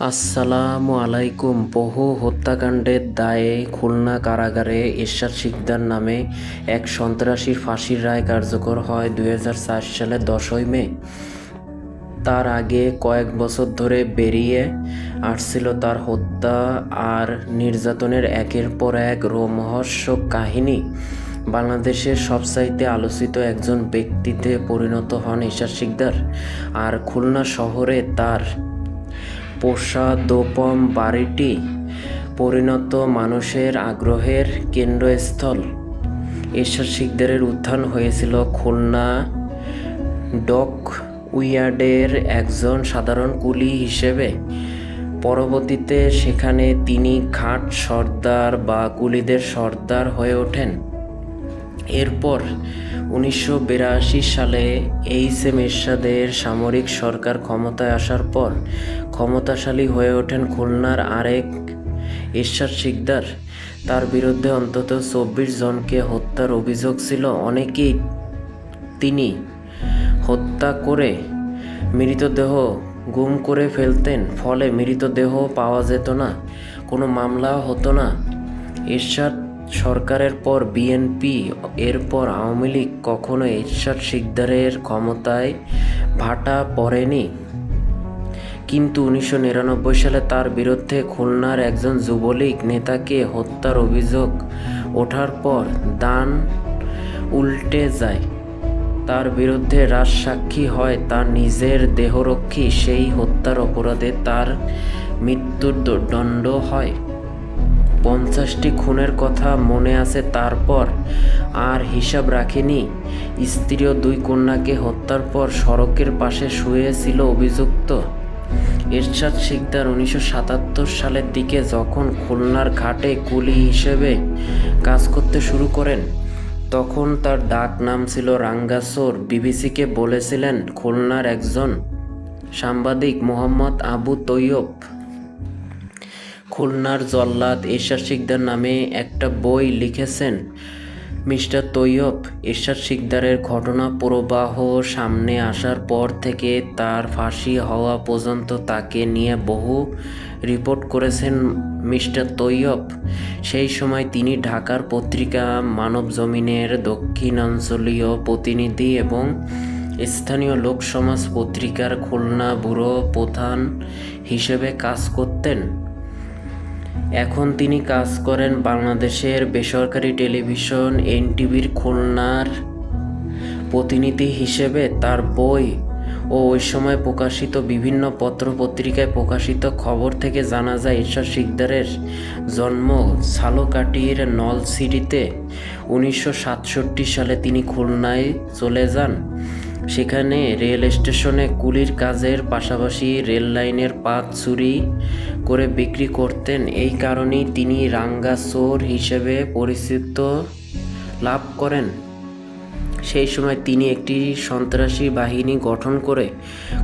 আসসালামু আলাইকুম। বহু হত্যাকাণ্ডের দায়ে খুলনা কারাগারে এরশাদ শিকদার নামে এক সন্ত্রাসীর ফাঁসির রায় কার্যকর হয় দু হাজার চার সালের দশই মে। তার আগে কয়েক বছর ধরে বেরিয়ে আসছিল তার হত্যা আর নির্যাতনের একের পর এক রোমহর্ষক কাহিনী। বাংলাদেশের সবচাইতে আলোচিত একজন ব্যক্তিতে পরিণত হন এরশাদ শিকদার। আর খুলনা শহরে তার পোষাদোপম বাড়িটি পরিণত মানুষের আগ্রহের কেন্দ্রস্থল। এরশাদ শিকদারের উত্থান হয়েছিল খুলনা। ডক উইয়ার্ডের একজন সাধারণ কুলি হিসেবে। পরবর্তীতে সেখানে তিনি খাট সর্দার বা কুলিদের সর্দার হয়ে ওঠেন। এরপর উনিশশো বিরাশি সালে এইচ এম এরশাদের সামরিক সরকার ক্ষমতায় আসার পর ক্ষমতাশালী হয়ে ওঠেন খুলনার আরেক এরশাদ শিকদার। তার বিরুদ্ধে অন্তত চব্বিশ জনকে হত্যার অভিযোগ ছিল। অনেকেই তিনি হত্যা করে মৃতদেহ গুম করে ফেলতেন, ফলে মৃতদেহ পাওয়া যেত না, কোনো মামলা হতো না। এরশাদ সরকারের পর বিএনপি, এরপর আওয়ামী লীগ কখনো এরশাদ শিকদারের ক্ষমতায় ভাটা পড়েনি। কিন্তু উনিশশো নিরানব্বই সালে তার বিরুদ্ধে খুলনার একজন যুবলীগ নেতাকে হত্যার অভিযোগ ওঠার পর দান উল্টে যায়। তার বিরুদ্ধে রাজসাক্ষী হয় তার নিজের দেহরক্ষী, সেই হত্যার অপরাধে তার মৃত্যুর দণ্ড হয়। পঞ্চাশটি খুনের কথা মনে আছে, তারপর আর হিসাব রাখেনি। স্ত্রী ও দুই কন্যাকে হত্যার পর সড়কের পাশে শুয়েছিল অভিযুক্ত এরশাদ শিকদার উনিশশো সাতাত্তর সালের দিকে যখন খুলনার ঘাটে কুলি হিসেবে কাজ করতে শুরু করেন, তখন তার ডাক নাম ছিল রাঙ্গাসোর। বিবিসিকে বলেছিলেন, খুলনার একজন সাংবাদিক মোহাম্মদ আবু তৈয়ব। খুলনার জল্লাদ এরশাদ শিকদার নামে একটা বই লিখেছেন। মিস্টার তৈয়ব, এরশাদ শিকদারের ঘটনা প্রবাহ সামনে আসার পর থেকে তার ফাঁসি হওয়া পর্যন্ত তাকে নিয়ে বহু রিপোর্ট করেছেন মিস্টার তৈয়ব। সেই সময় তিনি ঢাকার পত্রিকা মানব জমিনের দক্ষিণাঞ্চলীয় প্রতিনিধি এবং স্থানীয় লোকসমাজ পত্রিকার খুলনা ব্যুরো প্রধান হিসেবে কাজ করতেন। এখন তিনি কাজ করেন বাংলাদেশের বেসরকারি টেলিভিশন, এনটিভির খুলনার প্রতিনিধি হিসেবে তার বই ও ওই সময় প্রকাশিত বিভিন্ন পত্র পত্রিকায় প্রকাশিত খবর থেকে জানা যায় ঈশ্বর শিকদারের জন্ম সালোকাটির নলসিটিতে উনিশশো সাতষট্টি সালে তিনি খুলনায় চলে যান। সেখানে রেল স্টেশনে কুলির কাজের পাশাপাশি রেল লাইনের পাত চুরি করে বিক্রি করতেন। এই কারণেই তিনি রাঙ্গা চোর হিসেবে পরিচিত লাভ করেন। সেই সময় তিনি একটি সন্ত্রাসী বাহিনী গঠন করে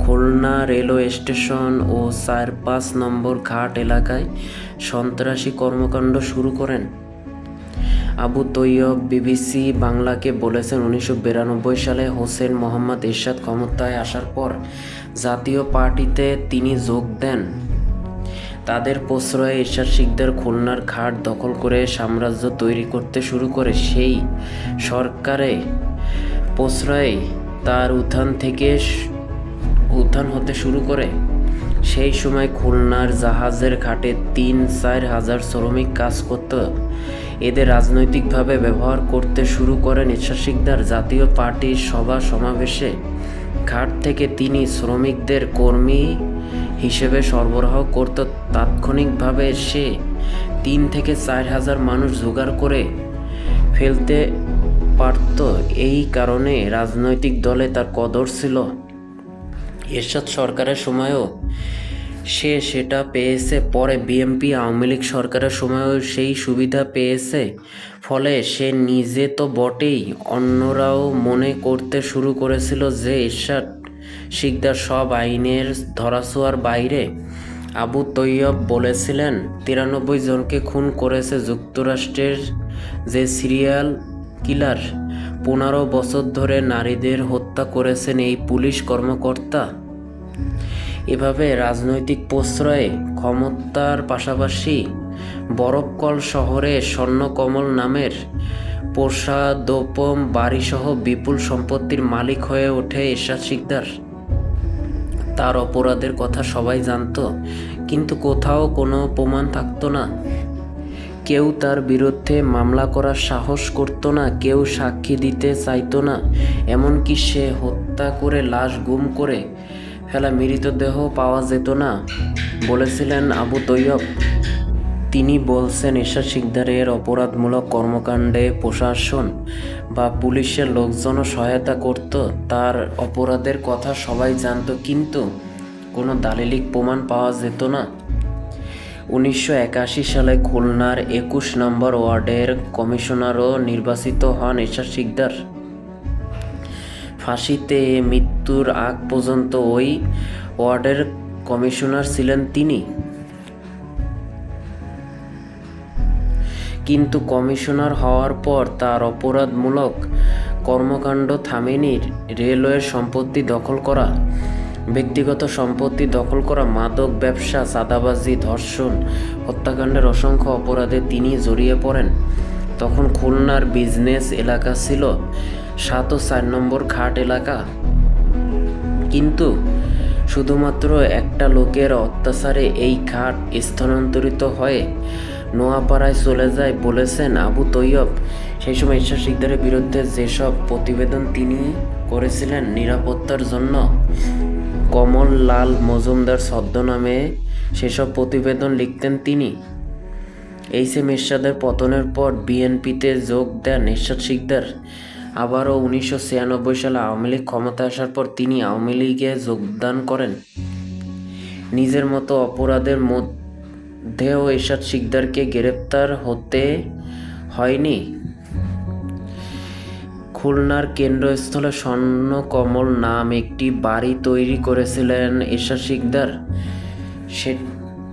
খুলনা রেলওয়ে স্টেশন ও চার পাঁচ নম্বর ঘাট এলাকায় সন্ত্রাসী কর্মকাণ্ড শুরু করেন। আবু তৈয়ব, বিবিসি বাংলাকে বলেছেন উনিশশো বিরানব্বই সালে হোসেন মোহাম্মদ এরশাদ ক্ষমতায় আসার পর জাতীয় পার্টিতে তিনি যোগ দেন। তাদের প্রশ্রয়ে এরশাদ শিকদার খুলনার ঘাট দখল করে সাম্রাজ্য তৈরি করতে শুরু করে। সেই সরকারে প্রশ্রয়ে তার উত্থান থেকে উত্থান হতে শুরু করে। সেই সময় খুলনার জাহাজের ঘাটে তিন চার হাজার শ্রমিক কাজ করত। এদের রাজনৈতিকভাবে ব্যবহার করতে শুরু করেন শিকদার জাতীয় পার্টির সভা সমাবেশে। ঘাট থেকে তিনি শ্রমিকদের কর্মী হিসেবে সরবরাহ করত তাৎক্ষণিকভাবে সে তিন থেকে চার হাজার মানুষ জোগাড় করে ফেলতে পারত। এই কারণে রাজনৈতিক দলে তার কদর ছিল। এরশাদ সরকারের সময়ও সে সেটা পেয়েছে, পরে বিএমপি আওয়ামী লীগ সরকারের সময়ও সেই সুবিধা পেয়েছে। ফলে সে নিজে তো বটেই, অন্যরাও মনে করতে শুরু করেছিল যে এরশাদ শিকদার সব আইনের ধরাছোঁয়ার বাইরে। আবু তৈয়ব বলেছিলেন, তিরানব্বই জনকে খুন করেছে যুক্তরাষ্ট্রের যে সিরিয়াল কিলার। পনেরো বছর ধরে নারীদের হত্যা করেছেন এই পুলিশ কর্মকর্তা। এভাবে রাজনৈতিক প্রশ্রয়ে ক্ষমতার পাশাপাশি বরফকল শহরে স্বর্ণকমল নামের প্রসাদোপম বাড়িসহ বিপুল সম্পত্তির মালিক হয়ে ওঠে এরশাদ শিকদার। তার অপরাধের কথা সবাই জানতো, কিন্তু কোথাও কোনো প্রমাণ থাকতো না। কেউ তার বিরুদ্ধে মামলা করার সাহস করতো না, কেউ সাক্ষী দিতে চাইতো না, এমনকি সে হত্যা করে লাশ গুম করে ফেলা মৃতদেহ পাওয়া যেত না, বলেছিলেন আবু তৈয়ব। তিনি বলছেন এরশাদ শিকদারের অপরাধমূলক কর্মকাণ্ডে প্রশাসন বা পুলিশের লোকজনও সহায়তা করত, তার অপরাধের কথা সবাই জানতো, কিন্তু কোনো দালিলিক প্রমাণ পাওয়া যেত না। উনিশশো একাশি সালে খুলনার একুশ নম্বর ওয়ার্ডের কমিশনারও নির্বাচিত হন এরশাদ শিকদার। ফাঁসিতে মৃত্যুর আগ পর্যন্ত ওই ওয়ার্ডের কমিশনার ছিলেন তিনি। কিন্তু কমিশনার হওয়ার পর তার অপরাধমূলক কর্মকাণ্ড থামেনি রেলওয়ের সম্পত্তি দখল করা। ব্যক্তিগত সম্পত্তি দখল করা, মাদক ব্যবসা, চাঁদাবাজি, ধর্ষণ, হত্যাকাণ্ডের অসংখ্য অপরাধে তিনি জড়িয়ে পড়েন। তখন খুলনার বিজনেস এলাকা ছিল সাত ও চার নম্বর খাট এলাকা। কিন্তু শুধুমাত্র একটা লোকের অত্যাচারে এই খাট স্থানান্তরিত হয়ে নোয়াপাড়ায় চলে যায় বলেছেন আবু তৈয়ব। সেই সময় ঈশ্বর শিকদারের বিরুদ্ধে যেসব প্রতিবেদন তিনি করেছিলেন নিরাপত্তার জন্য কমল লাল মজুমদার ছদ্মনামে সেসব প্রতিবেদন লিখতেন তিনি। এইচ এম এরশাদের পতনের পর বিএনপিতে যোগ দেন এরশাদ শিকদার। আবারও উনিশশো ছিয়ানব্বই সালে আওয়ামী লীগ ক্ষমতায় আসার পর তিনি আওয়ামী লীগে যোগদান করেন। নিজের মতো অপরাধের মধ্যেও এরশাদ শিকদারকে গ্রেপ্তার হতে হয়নি। খুলনার কেন্দ্রস্থলে স্বর্ণকমল নাম একটি বাড়ি তৈরি করেছিলেন এরশাদ শিকদার। সে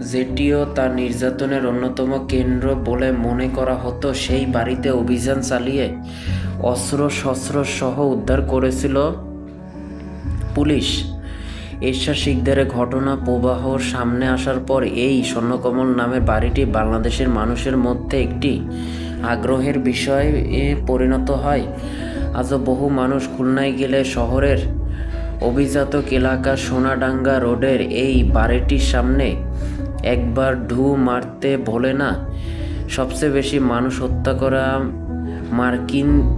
যেটিও তার নির্যাতনের অন্যতম কেন্দ্র বলে মনে করা হতো। সেই বাড়িতে অভিযান চালিয়ে অস্ত্র শস্ত্র সহ উদ্ধার করেছিল পুলিশ। এরশাদ শিকদারের ঘটনা প্রবাহ সামনে আসার পর এই স্বর্ণকমল নামের বাড়িটি বাংলাদেশের মানুষের মধ্যে একটি আগ্রহের বিষয়ে পরিণত হয়। আজও বহু মানুষ খুলনায় গেলে শহরের অভিজাতক এলাকা সোনাডাঙ্গা রোডের এই বাড়িটির সামনে একবার ঢু মারতে ভোলে না। সবচেয়ে বেশি মানুষ হত্যা করা মার্কিন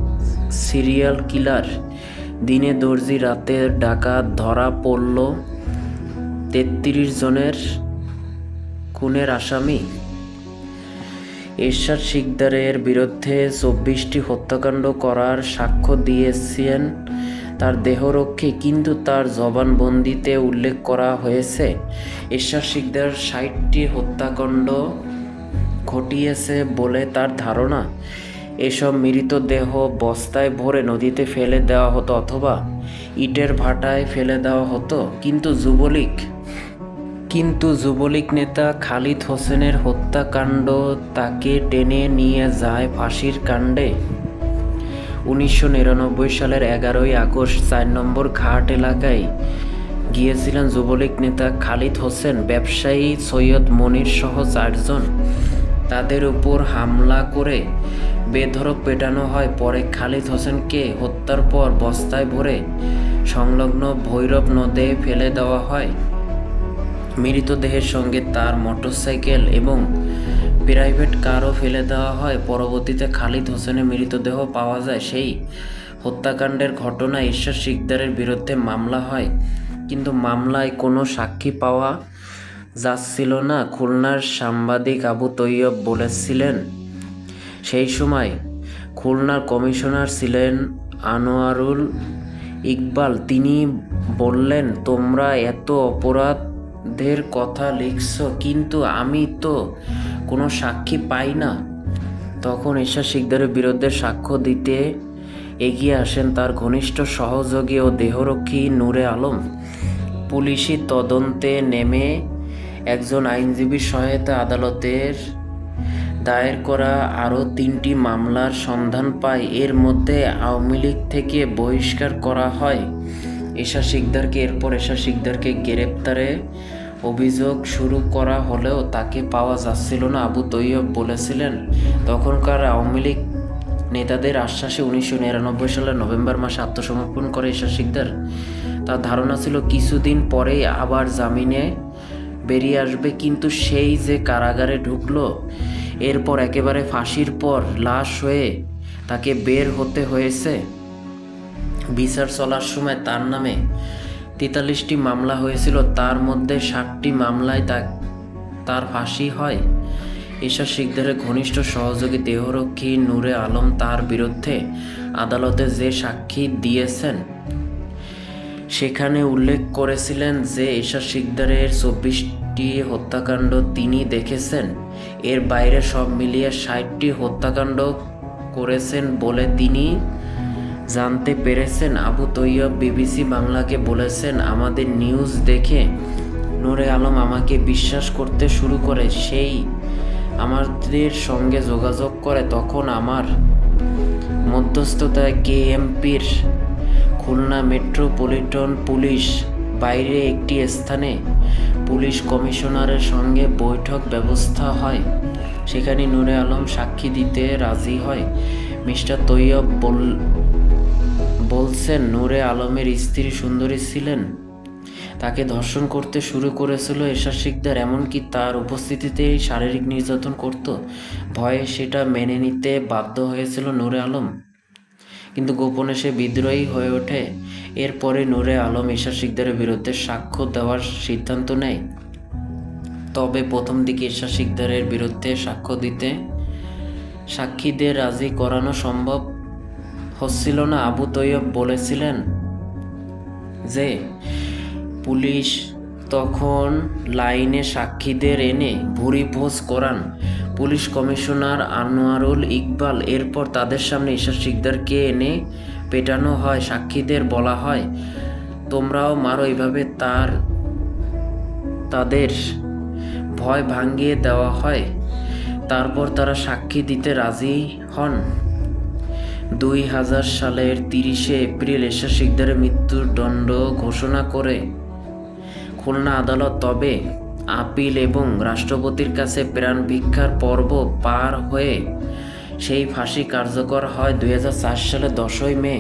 সিরিয়াল কিলার। দিনে দর্জি রাতে ডাকাত ধরা পড়ল তেত্রিশ জনের খুনের আসামি। এরশাদ শিকদারের বিরুদ্ধে চব্বিশটি হত্যাকাণ্ড করার সাক্ষ্য দিয়েছেন তার দেহরক্ষী, কিন্তু তার জবানবন্দিতে উল্লেখ করা হয়েছে, এরশাদ শিকদার ষাটটি হত্যাকাণ্ড ঘটিয়েছে বলে তার ধারণা। এসব মৃতদেহ বস্তায় ভরে নদীতে ফেলে দেওয়া হতো অথবা ইটের ভাটায় ফেলে দেওয়া হতো। কিন্তু যুবলীগ কিন্তু যুবলীগ নেতা খালিদ হোসেনের হত্যাকাণ্ড তাকে টেনে নিয়ে যায় ফাঁসির কাণ্ডে। উনিশশো নিরানব্বই সালের এগারোই আগস্ট চার নম্বর ঘাট এলাকায় গিয়েছিলেন যুবলীগ নেতা খালিদ হোসেন, ব্যবসায়ী সৈয়দ মনির সহ চারজন। তাদের উপর হামলা করে বেধরক পেটানো হয়। পরে খালিদ হোসেনকে হত্যার পর বস্তায় ভরে সংলগ্ন ভৈরব নদে ফেলে দেওয়া হয়। মৃতদেহের সঙ্গে তার মোটরসাইকেল এবং প্রাইভেট কারও ফেলে দেওয়া হয়। পরবর্তীতে খালিদ হোসেনের মৃতদেহ পাওয়া যায়। সেই হত্যাকাণ্ডের ঘটনা ঈশ্বর শিকদারের বিরুদ্ধে মামলা হয়। কিন্তু মামলায় কোনো সাক্ষী পাওয়া যাচ্ছিল না। খুলনার সাংবাদিক আবু তৈয়ব বলেছিলেন সেই সময় খুলনার কমিশনার ছিলেন আনোয়ারুল ইকবাল। তিনি বললেন, তোমরা এত অপরাধের কথা লিখছ, কিন্তু আমি তো কোনো সাক্ষী পাই না। তখন ঈশা শিকদারের বিরুদ্ধে সাক্ষ্য দিতে এগিয়ে আসেন তার ঘনিষ্ঠ সহযোগী ও দেহরক্ষী নূরে আলম। পুলিশি তদন্তে নেমে একজন আইনজীবীর সহায়তা আদালতের দায়ের করা আরও তিনটি মামলার সন্ধান পায়। এর মধ্যে আওয়ামী লীগ থেকে বহিষ্কার করা হয়। এশা শিকদারকে, এরপর এশা শিকদারকে গ্রেপ্তারে অভিযোগ শুরু করা হলেও তাকে পাওয়া যাচ্ছিল না। আবু তৈয়ব বলেছিলেন, তখনকার আওয়ামী লীগ নেতাদের আশ্বাসে উনিশশো নিরানব্বই সালের নভেম্বর মাসে আত্মসমর্পণ করে এশা শিকদার। তার ধারণা ছিল কিছুদিন পরেই আবার জামিনে বেরিয়ে আসবে, কিন্তু সেই যে কারাগারে ঢুকলো এরপর একেবারে ফাঁসির পর লাশ হয়ে তাকে বের হতে হয়েছে। বিচার চলার সময় তার নামে তেতাল্লিশটি মামলা হয়েছিল। তার মধ্যে ষাটটি মামলায় তার ফাঁসি হয়। ঈশা শিকদারের ঘনিষ্ঠ সহযোগী দেহরক্ষী নূরে আলম তার বিরুদ্ধে আদালতে যে সাক্ষী দিয়েছেন, সেখানে উল্লেখ করেছিলেন যে ঈশা শিকদারের চব্বিশটি হত্যাকাণ্ড তিনি দেখেছেন। এর বাইরে সব মিলিয়ে ষাটটি হত্যাকাণ্ড করেছেন বলে তিনি জানতে পেরেছেন। আবু তৈয়ব বিবিসি বাংলাকে বলেছেন, আমাদের নিউজ দেখে নূরে আলম আমাকে বিশ্বাস করতে শুরু করে, সেই আমাদের সঙ্গে যোগাযোগ করে। তখন আমার মধ্যস্থতায় কেএমপির খুলনা মেট্রোপলিটন পুলিশ বাইরে একটি স্থানে পুলিশ কমিশনারের সঙ্গে বৈঠক ব্যবস্থা হয়। সেখানে নূরে আলম সাক্ষী দিতে রাজি হয়। মিস্টার তৈয়ব বল বলছেন, নূরে আলমের স্ত্রী সুন্দরী ছিলেন। তাকে ধর্ষণ করতে শুরু করেছিল এশা শিকদার, এমনকি তার উপস্থিতিতেই শারীরিক নির্যাতন করত। ভয়ে সেটা মেনে নিতে বাধ্য হয়েছিল নূরে আলম। কিন্তু গোপনে সে বিদ্রোহী হয়ে ওঠে। এরপরে নূরে আলম এশা শিকদারের বিরুদ্ধে সাক্ষ্য দেওয়ার সিদ্ধান্ত নেয়। তবে প্রথম দিকে এশা শিকদারের বিরুদ্ধে সাক্ষ্য দিতে সাক্ষীদের রাজি করানো সম্ভব হচ্ছিল না। আবু তৈয়ব বলেছিলেন যে, পুলিশ তখন লাইনে সাক্ষীদের এনে ভুরি ভোজ করান। পুলিশ কমিশনার আনোয়ারুল ইকবাল এরপর তাদের সামনে ঈশা শিকদারকে এনে পেটানো হয়, সাক্ষীদের বলা হয়, তোমরাও মারো এইভাবে তার, তাদের ভয় ভাঙিয়ে দেওয়া হয়। তারপর তারা সাক্ষী দিতে রাজি হন। দুই হাজার সালের তিরিশে এপ্রিল এশা শিকদারের মৃত্যুর দণ্ড ঘোষণা করে খুলনা আদালত তবে আপিল এবং রাষ্ট্রপতির কাছে প্রাণ ভিক্ষার পর্ব পার হয়ে সেই ফাঁসি কার্যকর হয় দুই সালে দশই মে।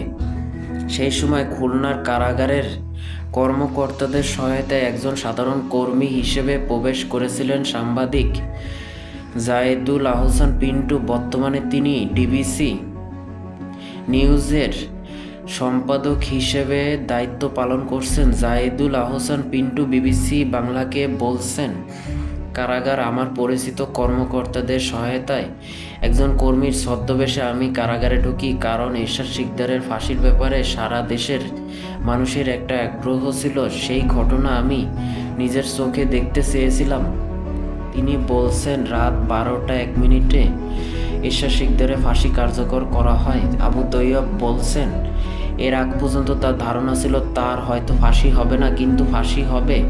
সেই সময় খুলনার কারাগারের কর্মকর্তাদের সহায়তায় একজন সাধারণ কর্মী হিসেবে প্রবেশ করেছিলেন সাংবাদিক জায়েদুল আহসান পিন্টু। বর্তমানে তিনি ডিবিসি নিউজের সম্পাদক হিসেবে দায়িত্ব পালন করছেন। জায়েদুল আহসান পিন্টু বিবিসি বাংলাকে বলছেন কারাগার আমার পরিচিত কর্মকর্তাদের সহায়তায়। একজন কর্মীর ছদ্মবেশে আমি কারাগারে ঢুকি কারণ এরশাদ শিকদারের ফাঁসির ব্যাপারে সারা দেশের মানুষের একটা আগ্রহ ছিল। সেই ঘটনা আমি নিজের চোখে দেখতে চেয়েছিলাম। তিনি বলছেন, রাত বারোটা এক মিনিটে ঈশা শিকদারের ফাঁসি কার্যকর করা হয়। আবু তৈয়ব বলছেন, এর আগ পর্যন্ত তার ধারণা ছিল, তার হয়তো ফাঁসি হবে না, কিন্তু ফাঁসি হবে।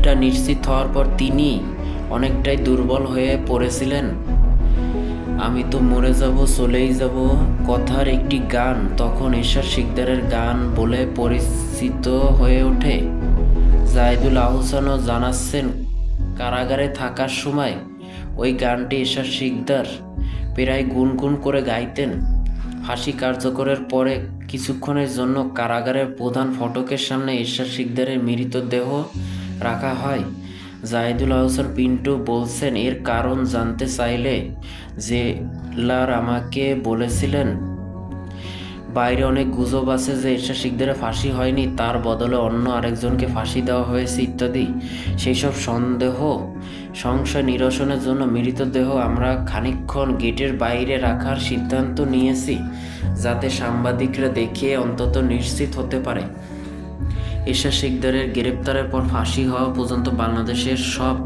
এটা নিশ্চিত হওয়ার পর তিনি অনেকটাই দুর্বল হয়ে পড়েছিলেন। আমি তো মরে যাব, চলেই যাব। কথার একটি গান তখন এশার শিকদারের গান বলে পরিচিত হয়ে ওঠে। জাহিদুল আহসানও জানাচ্ছেন, কারাগারে থাকার সময় ওই গানটি এশার শিকদার প্রায় গুনগুন করে গাইতেন। ফাঁসি কার্যকরের পরে কিছুক্ষণের জন্য কারাগারের প্রধান ফটকের সামনে ঈশ্বর শিকদারের মৃতদেহ রাখা হয়। জাহিদুল আহসান পিন্টু বলছেন, এর কারণ জানতে চাইলে জেলার আমাকে বলেছিলেন। বাইরে অনেক গুজব আছে যে ঈর্ষা শিখদের ফাঁসি হয়নি, তার বদলে অন্য আরেকজনকে ফাঁসি দেওয়া হয়েছে, ইত্যাদি। সেই সব সন্দেহ, সংশয় নিরসনের জন্য মৃতদেহ আমরা খানিকক্ষণ গেটের বাইরে রাখার সিদ্ধান্ত নিয়েছি, যাতে সাংবাদিকরা দেখে অন্তত নিশ্চিত হতে পারে। ঈশা শিকদারের গ্রেপ্তারের পর ফাঁসি হওয়া পর্যন্ত বাংলাদেশের সব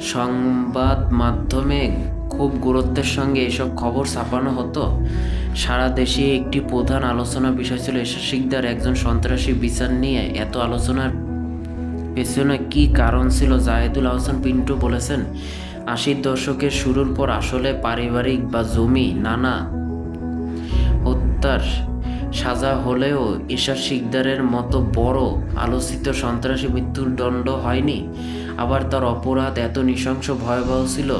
সংবাদ মাধ্যমে খুব গুরুত্বের সঙ্গে এসব খবর ছাপানো হতো। সারা দেশে একটি প্রধান আলোচনা বিষয় ছিল ঈশা শিকদার একজন সন্ত্রাসী বিচার নিয়ে এত আলোচনার পেছনে কি কারণ ছিল? জাহেদুল আহসান পিন্টু বলেছেন, আশির দশকের শুরুর পর আসলে পারিবারিক বা জমি, নানা হত্যার সাজা হলেও ঈশা শিকদারের মতো বড় আলোচিত সন্ত্রাসী মৃত্যুর দণ্ড হয়নি। আবার তার অপরাধ এত নৃশংস, ভয়াবহ ছিল।